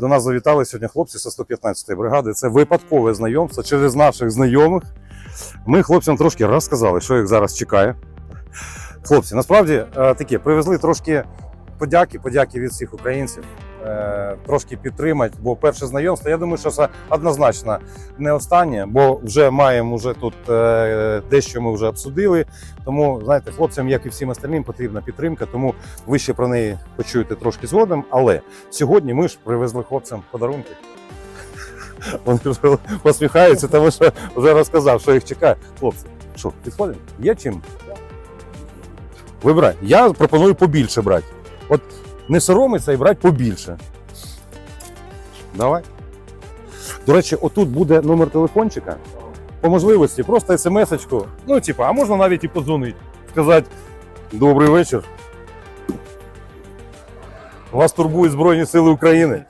До нас завітали сьогодні хлопці з 115-ї бригади. Це випадкове знайомство через наших знайомих. Ми хлопцям трошки розказали, що їх зараз чекає. Хлопці, насправді е, таке, привезли трошки подяки, подяки від всіх українців. Е, Трошки підтримати, бо перше знайомство, я думаю, що це однозначно не останнє, бо вже маємо вже тут е, дещо ми вже обсудили. Тому, знаєте, хлопцям, як і всім остальним, потрібна підтримка, тому ви ще про неї почуєте трошки згодом. Але сьогодні ми ж привезли хлопцям подарунки. Вони вже посміхаються, тому що вже розказав, що їх чекає. Хлопці, що, підходимо? Є чим? Вибирай. Я пропоную побільше брати. От не соромиться і брати побільше. Давай. До речі, отут буде номер телефончика. По можливості, просто смс-очку. Ну, типа, а можна навіть і подзвонити. Сказати добрий вечір. Вас турбують Збройні Сили України.